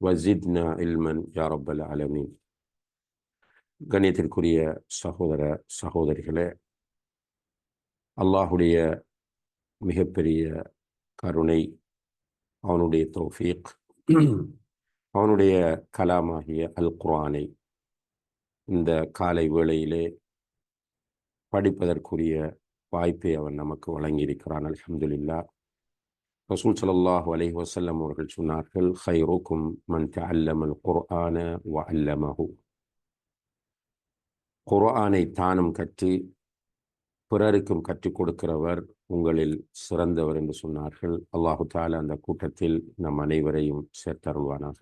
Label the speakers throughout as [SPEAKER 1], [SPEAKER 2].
[SPEAKER 1] வசித்னா இல்மன் யாரப்பல் அலமின் கண்ணியத்திற்குரிய சகோதர சகோதரிகளே அல்லாஹுடைய மிகப்பெரிய கருணை அவனுடைய தௌஃபீக் அவனுடைய கலாமாகிய அல் குரானை இந்த காலை வேளையிலே படிப்பதற்குரிய வாய்ப்பை அவன் நமக்கு வழங்கியிருக்கிறான். அலமதுல்லா ரசூல் சல்லாஹூ அலஹி வசல்லம் அவர்கள் சொன்னார்கள் ஹைரோக்கும் மன் அல்லமல் குர்ஆன வ அல்லமஹு குர்ஆனை தானும் கற்று பிறருக்கும் கற்றுக் கொடுக்கிறவர் உங்களில் சிறந்தவர் என்று சொன்னார்கள். அல்லாஹு தால அந்த கூட்டத்தில் நம் அனைவரையும் சேர்த்தருள்வானாக.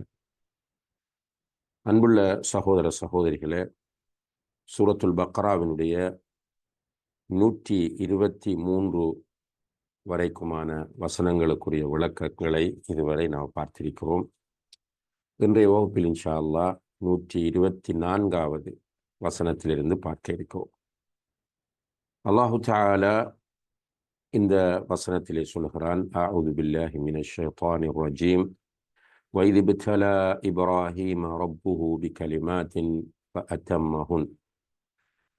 [SPEAKER 1] அன்புள்ள சகோதர சகோதரிகளே சூரத்துல் பக்ராவினுடைய நூற்றி இருபத்தி மூன்று வரைக்குமான வசனங்களுக்குரிய விளக்கங்களை இதுவரை நாம் பார்த்திருக்கிறோம் இன்றைய வகுப்பில் இன்ஷா அல்லா நூற்றி இருபத்தி நான்காவது வசனத்திலிருந்து பார்க்க இருக்கிறோம் அல்லாஹு தாலா இந்த வசனத்திலே சொல்கிறான் அவுது பில்லாஹி மின ஷைத்தானி ரஜீம் وإذ ابتلى إبراهيم ربه بكلمات فأتمهن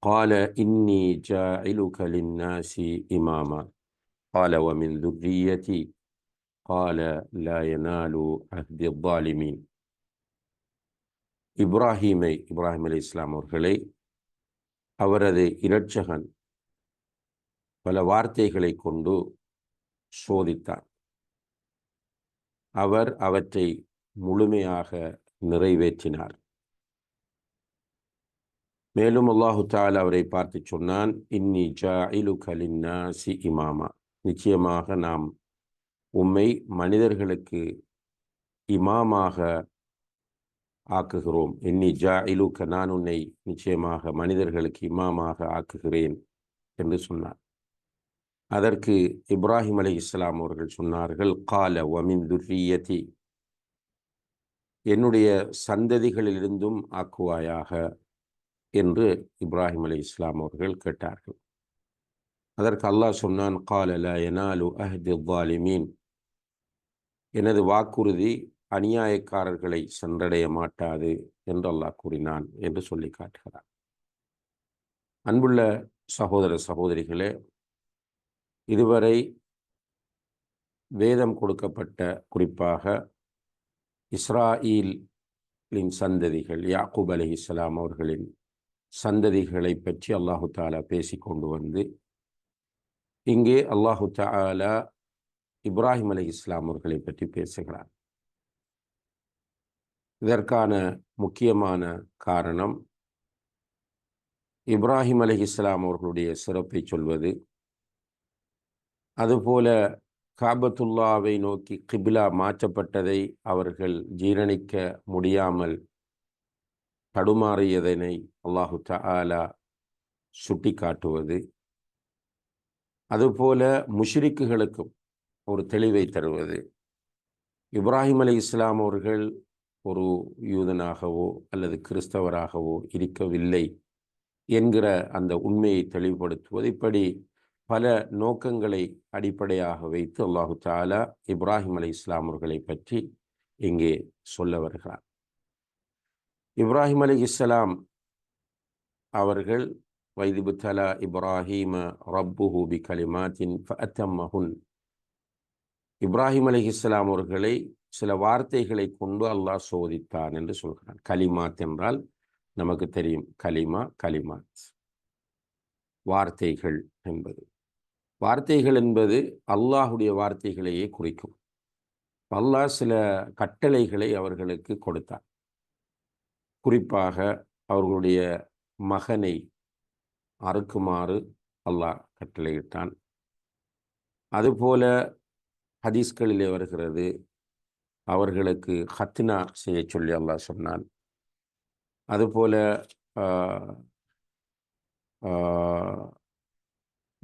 [SPEAKER 1] قال إني جاعلك للناس إماما قال ومن ذريتي قال لا ينال عهد الظالمين இப்ராஹீமை இப்ராஹிம் அலி இஸ்லாம் அவர்களை அவரது இரட்சகன் பல வார்த்தைகளை கொண்டு சோதித்தார் அவர் அவற்றை முழுமையாக நிறைவேற்றினார் மேலும் அல்லாஹு தால் அவரை பார்த்து சொன்னான் இன்னி ஜாயிலு கலின்னாசி இமாமா நிச்சயமாக நாம் உம்மை மனிதர்களுக்கு இமாமாக ஆக்குகிறோம். இன்னி ஜா இலுக்க நான் உன்னை நிச்சயமாக மனிதர்களுக்கு இமாமாக ஆக்குகிறேன் என்று சொன்னார். அதற்கு இப்ராஹிம் அலி இஸ்லாம் அவர்கள் சொன்னார்கள் கால வமின் துர்ரியதி என்னுடைய சந்ததிகளிலிருந்தும் ஆக்குவாயாக என்று இப்ராஹிம் அலி இஸ்லாம் அவர்கள் கேட்டார்கள். அதற்கு அல்லாஹ் சொன்னான் காலல எனாலு அஹ்தி வாலிமீன் எனது வாக்குறுதி அநியாயக்காரர்களை சென்றடைய மாட்டாது என்று அல்லாஹ் கூறினான் என்று சொல்லி காட்டுகிறார் அன்புள்ள சகோதர சகோதரிகளே இதுவரை வேதம் கொடுக்கப்பட்ட குறிப்பாக இஸ்ராயீலின் சந்ததிகள் யாக்கூப் அலி இஸ்லாம் அவர்களின் சந்ததிகளை பற்றி அல்லாஹு தாலா பேசி கொண்டு வந்து இங்கே அல்லாஹு தாலா இப்ராஹிம் அலி இஸ்லாம் அவர்களை பற்றி பேசுகிறார். இதற்கான முக்கியமான காரணம் இப்ராஹிம் அலி இஸ்லாம் அவர்களுடைய சிறப்பை சொல்வது. அதுபோல காபத்துல்லாவை நோக்கி கிபிலா மாற்றப்பட்டதை அவர்கள் ஜீரணிக்க முடியாமல் தடுமாறியதனை அல்லாஹு தாலா சுட்டி காட்டுவது அதுபோல முஷ்ரிக்குகளுக்கும் ஒரு தெளிவை தருவது. இப்ராஹிம் அலி இஸ்லாம் அவர்கள் ஒரு யூதனாகவோ அல்லது கிறிஸ்தவராகவோ இருக்கவில்லை என்கிற அந்த உண்மையை தெளிவுபடுத்துவது. இப்படி பல நோக்கங்களை அடிப்படையாக வைத்து அல்லாஹு தாலா இப்ராஹிம் அலி இஸ்லாம் அவர்களை பற்றி இங்கே சொல்ல வருகிறார் இப்ராஹிம் அலி இஸ்லாம் அவர்கள் وإذ இப்ராஹிம إبراهيم ربه بكلمات فأتمهن. இப்ராஹிம் அலி இஸ்லாம் அவர்களை சில வார்த்தைகளை கொண்டு அல்லாஹ் சோதித்தான் என்று சொல்கிறான். கலிமாத் என்றால் நமக்கு தெரியும். கலிமா கலிமாத். வார்த்தைகள் என்பது. வார்த்தைகள் என்பது அல்லாஹுடைய வார்த்தைகளையே குறிக்கும். அல்லாஹ் சில கட்டளைகளை அவர்களுக்கு கொடுத்தார் குறிப்பாக அவர்களுடைய மகனை அறுக்குமாறு அல்லாஹ் கட்டளையிட்டான். அதுபோல ஹதீஸ்களிலே வருகிறது அவர்களுக்கு ஹத்னா செய்ய சொல்லி அல்லாஹ் சொன்னான். அதுபோல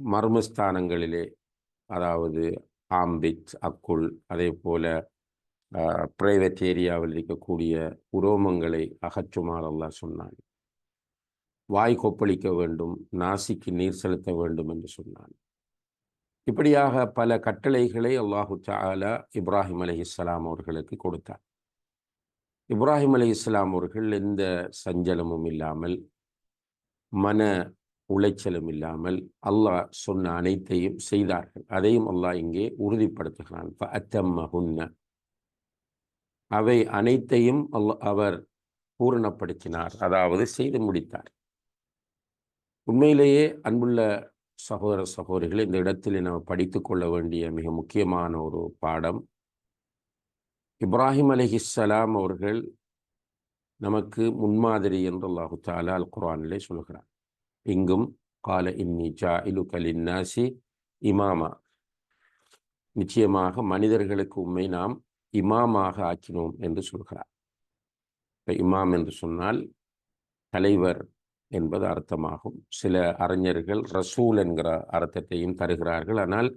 [SPEAKER 1] மர்மஸ்தானங்களிலே அதாவது ஆம்பிட் அக்குள் அதே போல பிரைவேட் ஏரியாவில் இருக்கக்கூடிய உரோமங்களை அகற்றுமாறு அல்லாஹ் சொன்னான். வாய் கொப்பளிக்க வேண்டும் நாசிக்கு நீர் செலுத்த வேண்டும் என்று சொன்னான். இப்படியாக பல கட்டளைகளை அல்லாஹு தாலா இப்ராஹிம் அலி இஸ்லாம் அவர்களுக்கு கொடுத்தார் இப்ராஹிம் அலி இஸ்லாம் அவர்கள் எந்த சஞ்சலமும் இல்லாமல் மன உளைச்சலும் இல்லாமல் அல்லாஹ் சொன்ன அனைத்தையும் செய்தார்கள். அதையும் அல்லாஹ் இங்கே உறுதிப்படுத்துகிறான். அவை அனைத்தையும் அல்ல அவர் பூரணப்படுத்தினார். அதாவது செய்து முடித்தார். உண்மையிலேயே அன்புள்ள சகோதர சகோதரிகள் இந்த இடத்தில் நாம் படித்து கொள்ள வேண்டிய மிக முக்கியமான ஒரு பாடம். இப்ராஹிம் அலிஹிஸ்ஸலாம் அவர்கள் நமக்கு முன்மாதிரி என்று அல்லாஹு தாலா அல் குரானிலே சொல்கிறார் இங்கும் கால இன்னி ஜா இலு கலின்னாசி இமாமா. நிச்சயமாக மனிதர்களுக்கு உண்மை நாம் இமாமாக ஆக்கினோம் என்று சொல்கிறார். இப்போ இமாம் என்று சொன்னால் தலைவர் என்பது அர்த்தமாகும். சில அறிஞர்கள் ரசூல் என்கிற அர்த்தத்தையும் தருகிறார்கள். ஆனால்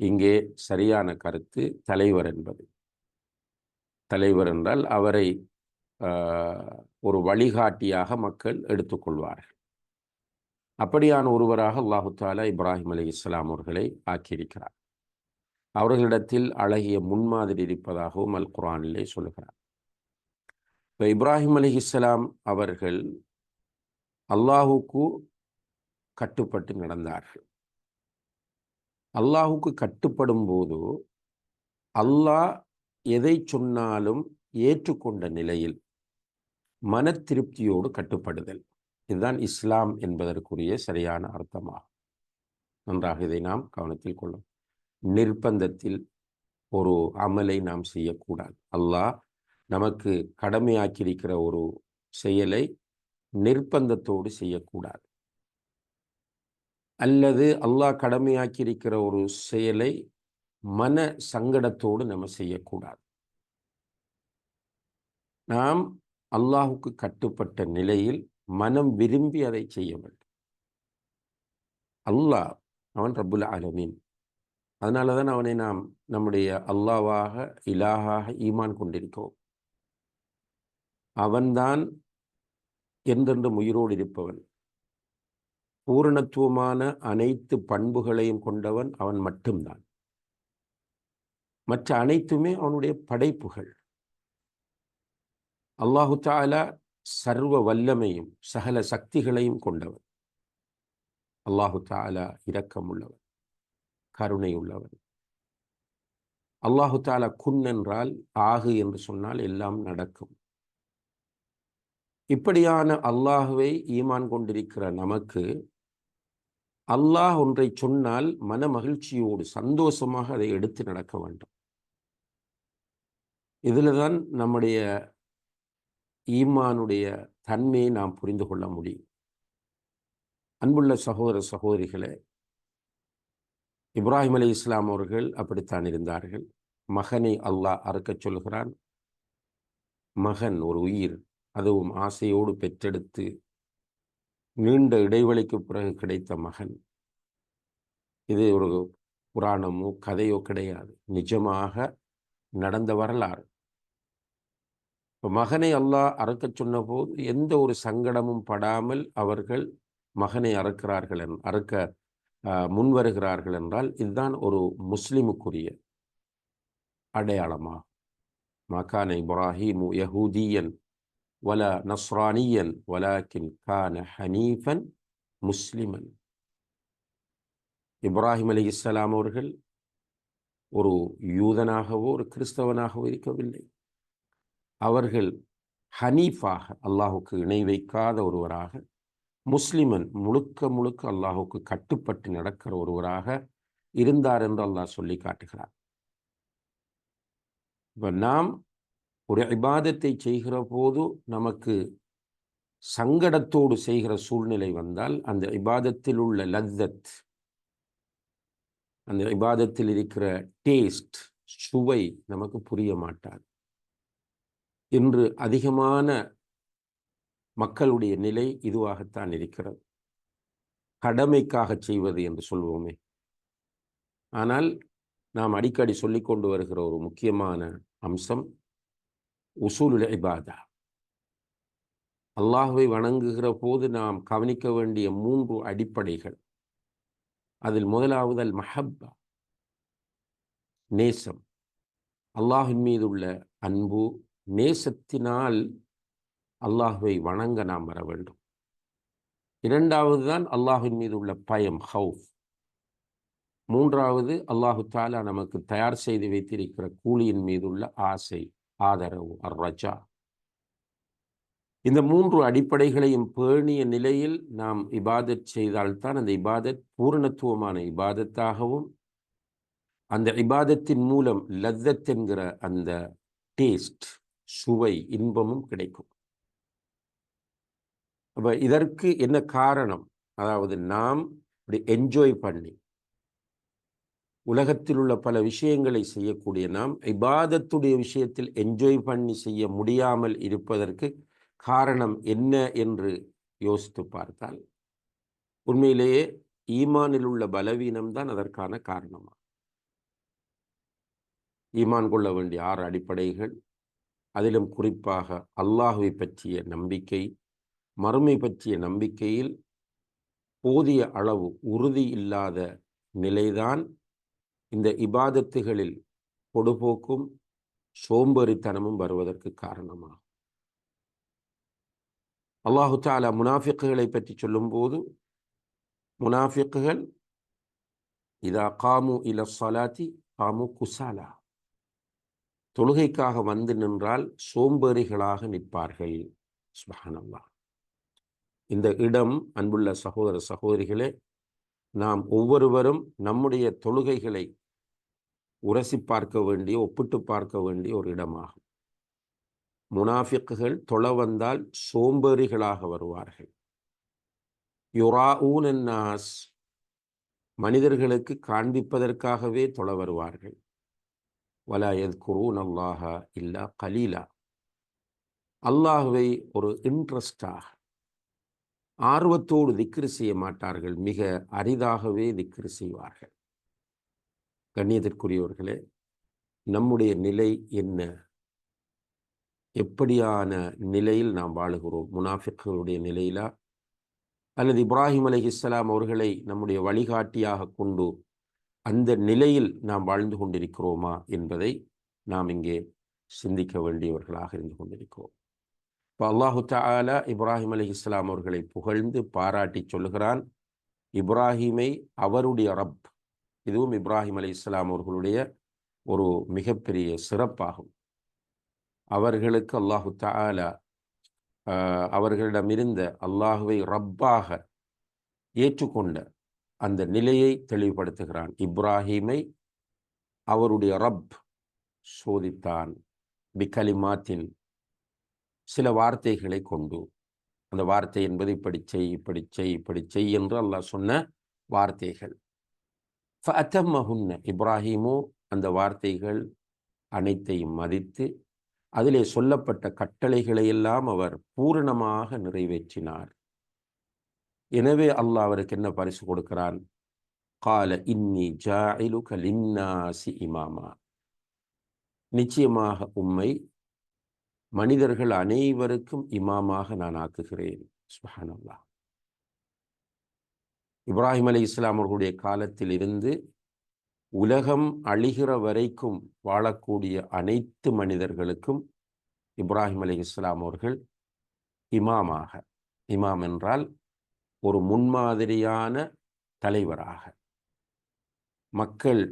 [SPEAKER 1] இங்கே சரியான கருத்து தலைவர் என்பது. தலைவர் என்றால் அவரை ஒரு வழிகாட்டியாக மக்கள் எடுத்துக்கொள்வார்கள் அப்படியான ஒருவராக அல்லாஹு தாலா இப்ராஹிம் அலி இஸ்லாம் அவர்களை ஆக்கியிருக்கிறார். அவர்களிடத்தில் அழகிய முன்மாதிரி இருப்பதாகவும் அல் குரானிலே சொல்லுகிறார். இப்போ இப்ராஹிம் அலி இஸ்லாம் அவர்கள் அல்லாஹுக்கு கட்டுப்பட்டு நடந்தார்கள். அல்லாஹுக்கு கட்டுப்படும் போது அல்லாஹ் எதை சொன்னாலும் ஏற்றுக்கொண்ட நிலையில் மன திருப்தியோடு கட்டுப்படுதல். இதுதான் இஸ்லாம் என்பதற்குரிய சரியான அர்த்தமாகும். நன்றாக இதை நாம் கவனத்தில் கொள்ளும். நிர்பந்தத்தில் ஒரு அமலை நாம் செய்யக்கூடாது. அல்லாஹ் நமக்கு கடமையாக்கியிருக்கிற ஒரு செயலை நிர்பந்தத்தோடு செய்யக்கூடாது. அல்லது அல்லாஹ் கடமையாக்கியிருக்கிற ஒரு செயலை மன சங்கடத்தோடு நம்ம செய்யக்கூடாது. நாம் அல்லாஹுக்கு கட்டுப்பட்ட நிலையில் மனம் விரும்பி அதை செய்ய வேண்டும். அல்லாஹ் அவன் ரபுல் ஆலமீன். அதனால தான் அவனை நாம் நம்முடைய அல்லாவாக இலாகாக ஈமான் கொண்டிருக்கிறோம். அவன்தான் என்றென்றும் உயிரோடு இருப்பவன். பூரணத்துவமான அனைத்து பண்புகளையும் கொண்டவன் அவன் மட்டும்தான். மற்ற அனைத்துமே அவனுடைய படைப்புகள். அல்லாஹு தாலா சர்வ வல்லமையும் சகல சக்திகளையும் கொண்டவன். அல்லாஹு தாலா இரக்கம் உள்ளவன் கருணை உள்ளவன் அல்லாஹு தாலா குன் என்றால் ஆகு என்று சொன்னால் எல்லாம் நடக்கும். இப்படியான அல்லாஹுவை ஈமான் கொண்டிருக்கிற நமக்கு அல்லாஹ் ஒன்றை சொன்னால் மன மகிழ்ச்சியோடு சந்தோஷமாக அதை எடுத்து நடக்க வேண்டும். இதில் தான் நம்முடைய ஈமானுடைய தன்மையை நாம் புரிந்து கொள்ள முடியும். அன்புள்ள சகோதர சகோதரிகளே இப்ராஹிம் அலி இஸ்லாம் அவர்கள் அப்படித்தான் இருந்தார்கள். மகனை அல்லாஹ் அறுக்கச் சொல்கிறான். மகன் ஒரு உயிர். அதுவும் ஆசையோடு பெற்றெடுத்து நீண்ட இடைவெளிக்கு பிறகு கிடைத்த மகன். இது ஒரு புராணமோ கதையோ கிடையாது. நிஜமாக நடந்த வரலாறு. இப்போ மகனை அல்லாஹ் அறுக்க சொன்னபோது எந்த ஒரு சங்கடமும் படாமல் அவர்கள் மகனை அறுக்கிறார்கள் என் அறுக்க முன் வருகிறார்கள் என்றால் இதுதான் ஒரு முஸ்லிமுக்குரிய அடையாளமாகும் மகானை இப்ராஹிமு யஹூதியன் வல نصرانيا வலாக்கின் கான ஹனீஃபன் முஸ்லிமன் இப்ராஹிம் அலி இஸ்லாம் அவர்கள் ஒரு யூதனாகவோ ஒரு கிறிஸ்தவனாகவோ இருக்கவில்லை. அவர்கள் ஹனீஃபாக அல்லாஹுக்கு இணை வைக்காத ஒருவராக முஸ்லிமன் முழுக்க முழுக்க அல்லாஹுக்கு கட்டுப்பட்டு நடக்கிற ஒருவராக இருந்தார் என்று அல்லாஹ் சொல்லி காட்டுகிறார். இப்போ நாம் ஒரு இபாதத்தை செய்கிற போது நமக்கு சங்கடத்தோடு செய்கிற சூழ்நிலை வந்தால் அந்த இபாதத்தில் உள்ள லத்தத் அந்த இபாதத்தில் இருக்கிற டேஸ்ட் சுவை நமக்கு புரிய மாட்டாது. இன்று அதிகமான மக்களுடைய நிலை இதுவாகத்தான் இருக்கிறது. கடமைக்காக செய்வது என்று சொல்வோமே. ஆனால் நாம் அடிக்கடி சொல்லிக்கொண்டு வருகிற ஒரு முக்கியமான அம்சம் உசூலுல் இபாதா. அல்லாஹுவை வணங்குகிற போது நாம் கவனிக்க வேண்டிய மூன்று அடிப்படைகள். அதில் முதலாவது அல் மஹப்பா. நேசம். அல்லாஹின் மீது உள்ள அன்பு நேசத்தினால் அல்லாஹுவை வணங்க நாம் வர வேண்டும். இரண்டாவது தான் அல்லாஹின் மீது உள்ள பயம் ஹவுஃப். மூன்றாவது அல்லாஹு தாலா நமக்கு தயார் செய்து வைத்திருக்கிற கூலியின் மீது உள்ள ஆசை. ஆதரவு அர்ரஜா இந்த மூன்று அடிப்படைகளையும் பேணிய நிலையில் நாம் இபாதத் செய்தால்தான் அந்த இபாதத் பூரணத்துவமான இபாதத்தாகவும் அந்த இபாதத்தின் மூலம் லத்தத் என்கிற அந்த டேஸ்ட் சுவை இன்பமும் கிடைக்கும். அப்ப இதற்கு என்ன காரணம்? அதாவது நாம் இப்படி என்ஜாய் பண்ணி உலகத்தில் உள்ள பல விஷயங்களை செய்யக்கூடிய நாம் இபாதத்துடைய விஷயத்தில் என்ஜாய் பண்ணி செய்ய முடியாமல் இருப்பதற்கு காரணம் என்ன என்று யோசித்து பார்த்தால் உண்மையிலேயே ஈமானில் உள்ள பலவீனம் தான் அதற்கான காரணமாக ஈமான் கொள்ள வேண்டிய ஆறு அடிப்படைகள். அதிலும் குறிப்பாக அல்லாஹுவை பற்றிய நம்பிக்கை மறுமை பற்றிய நம்பிக்கையில் போதிய அளவு உறுதி இல்லாத நிலைதான் இந்த இபாதத்துகளில் பொடுபோக்கும் சோம்பேறித்தனமும் வருவதற்கு காரணமாகும் அல்லாஹு தாலா முனாஃபிக்குகளை பற்றி சொல்லும்போது முனாஃபிக்குகள் இதா காமு இல சலாத்தி காமு குசாலா. தொழுகைக்காக வந்து நின்றால் சோம்பேறிகளாக நிற்பார்கள். சுபஹானல்லா இந்த இடம் அன்புள்ள சகோதர சகோதரிகளே நாம் ஒவ்வொருவரும் நம்முடைய தொழுகைகளை உரசி பார்க்க வேண்டிய ஒப்பிட்டு பார்க்க வேண்டிய ஒரு இடமாகும். முனாஃபிக்குகள் தொழ வந்தால் சோம்பேறிகளாக வருவார்கள். யுரா ஊனன்னாஸ் மனிதர்களுக்கு காண்பிப்பதற்காகவே தொழ வருவார்கள். வலா எத்குரூன் அல்லாஹா இல்லா கலீலா. அல்லாஹுவை ஒரு இன்ட்ரெஸ்டாக ஆர்வத்தோடு திக்ரு செய்ய மாட்டார்கள். மிக அரிதாகவே திக்ரு செய்வார்கள். கண்ணியத்திற்குரியவர்களே நம்முடைய நிலை என்ன? எப்படியான நிலையில் நாம் வாழுகிறோம்? முனாஃபிக்களுடைய நிலையிலா? அல்லது இப்ராஹிம் அலி இஸ்லாம் அவர்களை நம்முடைய வழிகாட்டியாக கொண்டு அந்த நிலையில் நாம் வாழ்ந்து கொண்டிருக்கிறோமா என்பதை நாம் இங்கே சிந்திக்க வேண்டியவர்களாக இருந்து கொண்டிருக்கிறோம். இப்போ அல்லாஹு தாலா இப்ராஹிம் அலி இஸ்லாம் அவர்களை புகழ்ந்து பாராட்டி சொல்லுகிறான் இப்ராஹிமை அவருடைய ரப் இதுவும் இப்ராஹிம் அலி இஸ்லாம் அவர்களுடைய ஒரு மிகப்பெரிய சிறப்பாகும். அவர்களுக்கு அல்லாஹு தாலா அவர்களிடமிருந்த அல்லாஹுவை ரப்பாக ஏற்றுக்கொண்ட அந்த நிலையை தெளிவுபடுத்துகிறான். இப்ராஹீமை அவருடைய ரப் சோதித்தான் பிகலிமாத்தின் சில வார்த்தைகளை கொண்டு. அந்த வார்த்தை என்பது இப்படி செய் இப்படி செய் இப்படி செய் என்று அல்லாஹ் சொன்ன வார்த்தைகள். ஃபஅத்தம்மஹுன்ன. இப்ராஹீமோ அந்த வார்த்தைகள் அனைத்தையும் மதித்து அதிலே சொல்லப்பட்ட கட்டளைகளையெல்லாம் அவர் பூரணமாக நிறைவேற்றினார். எனவே அல்லாஹ் அவருக்கு என்ன பரிசு கொடுக்கிறான்? கால இன்னி ஜாயிலுக லின்னாசி இமாமா. நிச்சயமாக உம்மை மனிதர்கள் அனைவருக்கும் இமாமாக நான் ஆக்குகிறேன். சுஹானல்லா இப்ராஹிம் அலி இஸ்லாம் அவர்களுடைய காலத்தில் இருந்து உலகம் அழிகிற வரைக்கும் வாழக்கூடிய அனைத்து மனிதர்களுக்கும் இப்ராஹிம் அலி இஸ்லாம் அவர்கள் இமாமாக. இமாம் என்றால் ஒரு முன்மாதிரியான தலைவராக. மக்கள்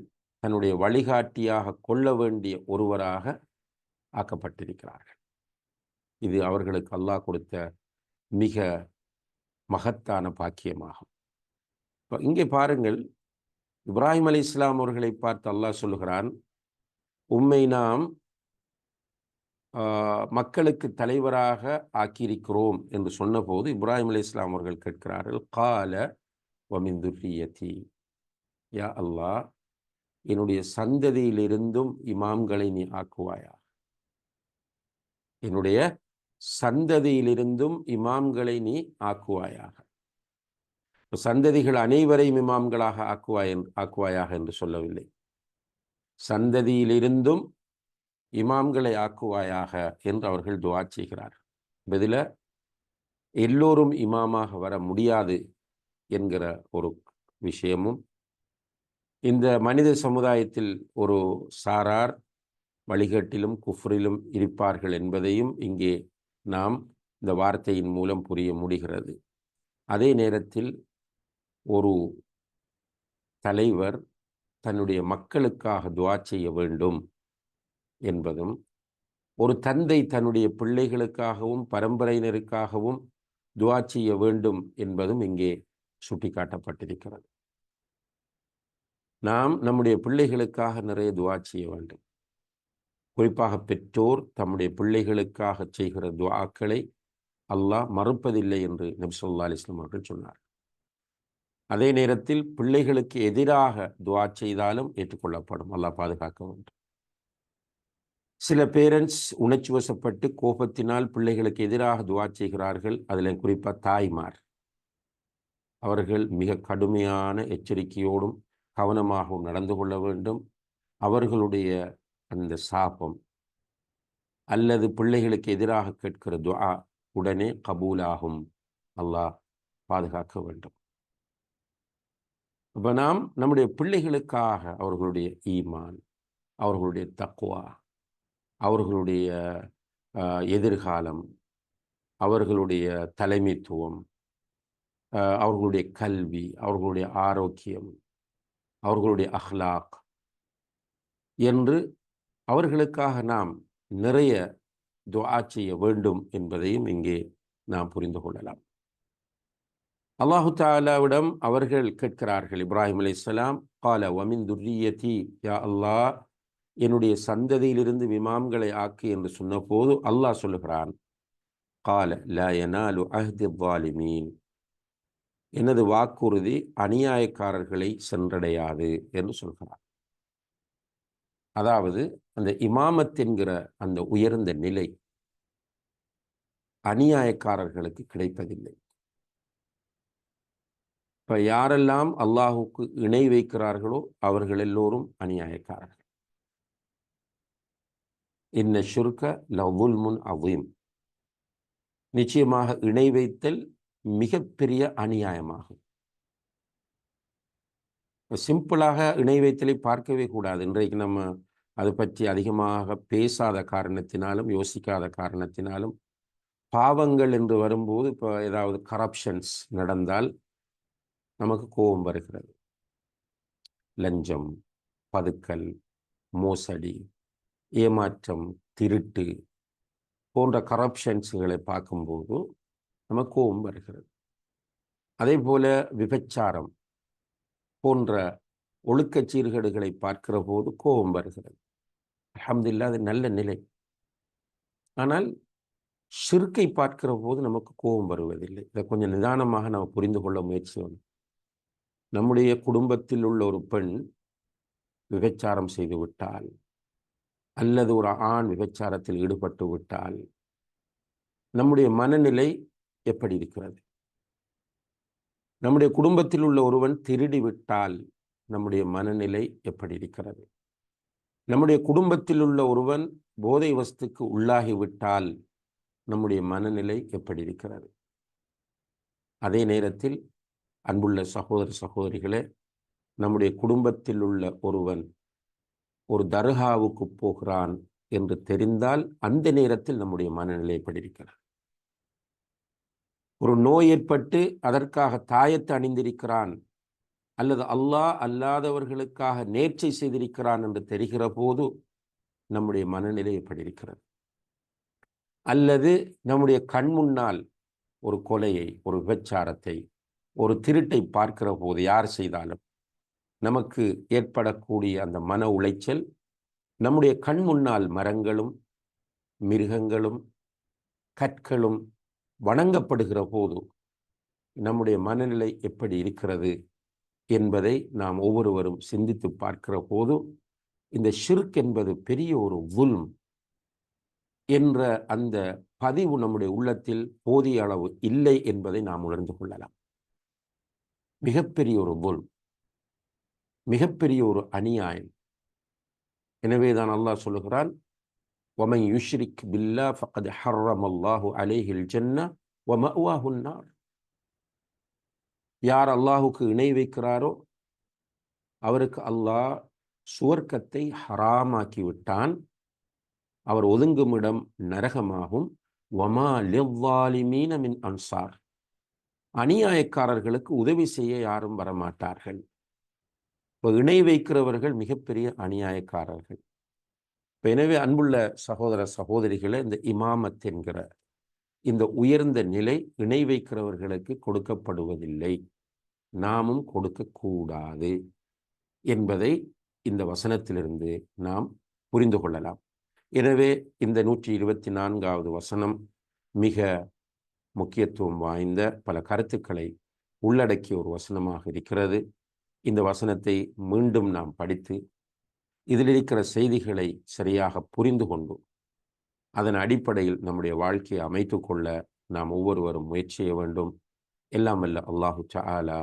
[SPEAKER 1] தன்னுடைய வழிகாட்டியாக கொள்ள வேண்டிய ஒருவராக ஆக்கப்பட்டிருக்கிறார்கள். இது அவர்களுக்கு அல்லாஹ் கொடுத்த மிக மகத்தான பாக்கியமாகும். இப்போ இங்கே பாருங்கள். இப்ராஹிம் அலி இஸ்லாம் அவர்களை பார்த்து அல்லாஹ் சொல்லுகிறான் உம்மை நாம் மக்களுக்கு தலைவராக ஆக்கியிருக்கிறோம் என்று சொன்னபோது இப்ராஹிம் அலி இஸ்லாம் அவர்கள் கேட்கிறார்கள் கால வமிந்துரியதி யா அல்லாஹ் என்னுடைய சந்ததியிலிருந்தும் இமாம்களை நீ ஆக்குவாயா என்னுடைய சந்ததியிலிருந்தும் இமாம்களை நீ ஆக்குவாயாக. சந்ததிகள் அனைவரையும் இமாம்களாக ஆக்குவாய் ஆக்குவாயாக என்று சொல்லவில்லை. சந்ததியிலிருந்தும் இமாம்களை ஆக்குவாயாக என்று அவர்கள் துவா செய்கிறார் பதில எல்லோரும் இமாமாக வர முடியாது என்கிற ஒரு விஷயமும் இந்த மனித சமுதாயத்தில் ஒரு சாரார் வழிகட்டிலும் குஃப்ரிலும் இருப்பார்கள் என்பதையும் இங்கே நாம் இந்த வார்த்தையின் மூலம் புரிய முடிகிறது. அதே நேரத்தில் ஒரு தலைவர் தன்னுடைய மக்களுக்காக துவா செய்ய வேண்டும் என்பதும் ஒரு தந்தை தன்னுடைய பிள்ளைகளுக்காகவும் பரம்பரையினருக்காகவும் துவா செய்ய வேண்டும் என்பதும் இங்கே சுட்டிக்காட்டப்பட்டிருக்கிறது. நாம் நம்முடைய பிள்ளைகளுக்காக நிறைய துவா செய்ய வேண்டும். குறிப்பாக பெற்றோர் தம்முடைய பிள்ளைகளுக்காக செய்கிற துவாக்களை அல்லாஹ் மறுப்பதில்லை என்று நபிசுல்லா அலிஸ்லாம் அவர்கள் சொன்னார் அதே நேரத்தில் பிள்ளைகளுக்கு எதிராக துவா செய்தாலும் ஏற்றுக்கொள்ளப்படும். அல்லாஹ் பாதுகாக்க வேண்டும். சில பேரண்ட்ஸ் உணர்ச்சி வசப்பட்டு கோபத்தினால் பிள்ளைகளுக்கு எதிராக துவா செய்கிறார்கள். அதில் குறிப்பாக தாய்மார். அவர்கள் மிக கடுமையான எச்சரிக்கையோடும் கவனமாகவும் நடந்து கொள்ள வேண்டும். அவர்களுடைய அந்த சாபம் அல்லது பிள்ளைகளுக்கு எதிராக கேட்கிற துவா உடனே கபூலாகும். அல்லாஹ் பாதுகாக்க வேண்டும். அப்போ நாம் நம்முடைய பிள்ளைகளுக்காக அவர்களுடைய ஈமான் அவர்களுடைய தக்குவா அவர்களுடைய எதிர்காலம் அவர்களுடைய தலைமைத்துவம் அவர்களுடைய கல்வி அவர்களுடைய ஆரோக்கியம் அவர்களுடைய அஹ்லாக் என்று அவர்களுக்காக நாம் நிறைய துவா செய்ய வேண்டும் என்பதையும் இங்கே நாம் புரிந்து கொள்ளலாம். அல்லாஹு தாலாவிடம் அவர்கள் கேட்கிறார்கள் இப்ராஹிம் அலி இஸ்லாம் கால வமின் துர்ரியதி யா அல்லாஹ் என்னுடைய சந்ததியிலிருந்து விமாம்களை ஆக்கு என்று சொன்னபோது அல்லாஹ் சொல்லுகிறான் கால ல யனாலு அஹ்தி வாலிமீன் எனது வாக்குறுதி அநியாயக்காரர்களை சென்றடையாது என்று சொல்கிறார் அதாவது அந்த இமாமத் என்கிற அந்த உயர்ந்த நிலை அநியாயக்காரர்களுக்கு கிடைப்பதில்லை. இப்போ யாரெல்லாம் அல்லாஹுக்கு இணை வைக்கிறார்களோ அவர்கள் எல்லோரும் அநியாயக்காரர்கள். இன்ன சுருக்க லவுல் முன் அவீம் நிச்சயமாக இணை வைத்தல் மிகப்பெரிய அநியாயமாகும். சிம்பிளாக இணை வைத்தலை பார்க்கவே கூடாது. இன்றைக்கு நம்ம அதை பற்றி அதிகமாக பேசாத காரணத்தினாலும் யோசிக்காத காரணத்தினாலும் பாவங்கள் என்று வரும்போது இப்போ ஏதாவது கரப்ஷன்ஸ் நடந்தால் நமக்கு கோபம் வருகிறது. லஞ்சம் பதுக்கல் மோசடி ஏமாற்றம் திருட்டு போன்ற கரப்ஷன்ஸுகளை பார்க்கும்போது நமக்கு கோபம் வருகிறது. அதே போல விபச்சாரம் போன்ற ஒழுக்க சீர்கேடுகளை பார்க்கிற போது கோபம் வருகிறது. அஹமதுல்லா அது நல்ல நிலை. ஆனால் ஷிர்கை பார்க்கிற போது நமக்கு கோபம் வருவதில்லை. இதை கொஞ்சம் நிதானமாக நம்ம புரிந்து கொள்ள முயற்சி வேணும் நம்முடைய குடும்பத்தில் உள்ள ஒரு பெண் விபச்சாரம் செய்து விட்டால் அல்லது ஒரு ஆண் விபச்சாரத்தில் ஈடுபட்டு விட்டால் நம்முடைய மனநிலை எப்படி இருக்கிறது? நம்முடைய குடும்பத்தில் உள்ள ஒருவன் திருடி விட்டால் நம்முடைய மனநிலை எப்படி இருக்கிறது? நம்முடைய குடும்பத்தில் உள்ள ஒருவன் போதை வஸ்துக்கு உள்ளாகிவிட்டால் நம்முடைய மனநிலை எப்படி இருக்கிறது? அதே நேரத்தில் அன்புள்ள சகோதர சகோதரிகளே நம்முடைய குடும்பத்தில் உள்ள ஒருவன் ஒரு தர்காவுக்கு போகிறான் என்று தெரிந்தால் அந்த நேரத்தில் நம்முடைய மனநிலை படிக்கிறார் ஒரு நோய் ஏற்பட்டு அதற்காக தாயத்தை அணிந்திருக்கிறான் அல்லது அல்லாஹ் அல்லாதவர்களுக்காக நேர்ச்சை செய்திருக்கிறான் என்று தெரிகிற போது நம்முடைய மனநிலை எப்படி இருக்கிறது? அல்லது நம்முடைய கண் முன்னால் ஒரு கொலையை ஒரு விபச்சாரத்தை ஒரு திருட்டை பார்க்கிற போது யார் செய்தாலும் நமக்கு ஏற்படக்கூடிய அந்த மன உளைச்சல் நம்முடைய கண் முன்னால் மரங்களும் மிருகங்களும் கற்களும் வணங்கப்படுகிற போது நம்முடைய மனநிலை எப்படி இருக்கிறது என்பதை நாம் ஒவ்வொருவரும் சிந்தித்து பார்க்கிற போதும் இந்த ஷிர்க் என்பது பெரிய ஒரு உல்ம் என்ற அந்த பதிவு நம்முடைய உள்ளத்தில் போதிய அளவு இல்லை என்பதை நாம் உணர்ந்து கொள்ளலாம். மிகப்பெரிய ஒரு புல் மிகப்பெரிய ஒரு அநியாயம். எனவே தான் அல்லாஹ் சொல்லுகிறான் ஒமை யுஷ்ரிக் பில்லா ஃபகத் ஹர்ரம் அல்லாஹு அலேஹில் ஜன்னா யார் அல்லாஹுக்கு இணை வைக்கிறாரோ அவருக்கு அல்லாஹ் சுவர்க்கத்தை ஹராமாக்கி விட்டான். அவர் ஒதுங்குமிடம் நரகமாகும். ஒமா லிவ்வாலிமீன மின் அன்சார். அநியாயக்காரர்களுக்கு உதவி செய்ய யாரும் வரமாட்டார்கள். இப்போ இணை வைக்கிறவர்கள் மிகப்பெரிய அநியாயக்காரர்கள். இப்போ எனவே அன்புள்ள சகோதர சகோதரிகளை இந்த இமாமத் என்கிற இந்த உயர்ந்த நிலை இணை வைக்கிறவர்களுக்கு கொடுக்கப்படுவதில்லை. நாமும் கொடுக்கக்கூடாது என்பதை இந்த வசனத்திலிருந்து நாம் புரிந்து கொள்ளலாம். எனவே இந்த நூற்றி இருபத்தி நான்காவது வசனம் மிக முக்கியத்துவம் வாய்ந்த பல கருத்துக்களை உள்ளடக்கிய ஒரு வசனமாக இருக்கிறது இந்த வசனத்தை மீண்டும் நாம் படித்து இதில் இருக்கிற செய்திகளை சரியாக புரிந்து கொண்டு அதன் அடிப்படையில் நம்முடைய வாழ்க்கையை அமைத்து கொள்ள நாம் ஒவ்வொருவரும் முயற்சி செய்ய வேண்டும் எல்லாம் அல்ல அல்லாஹு சாலா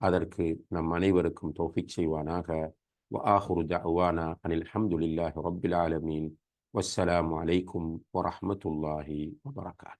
[SPEAKER 1] அதற்கு நம் அனைவருக்கும் தோஃபிக் செய்வானாக وآخر دعوانا أن الحمد لله رب العالمين والسلام عليكم ورحمة الله وبركاته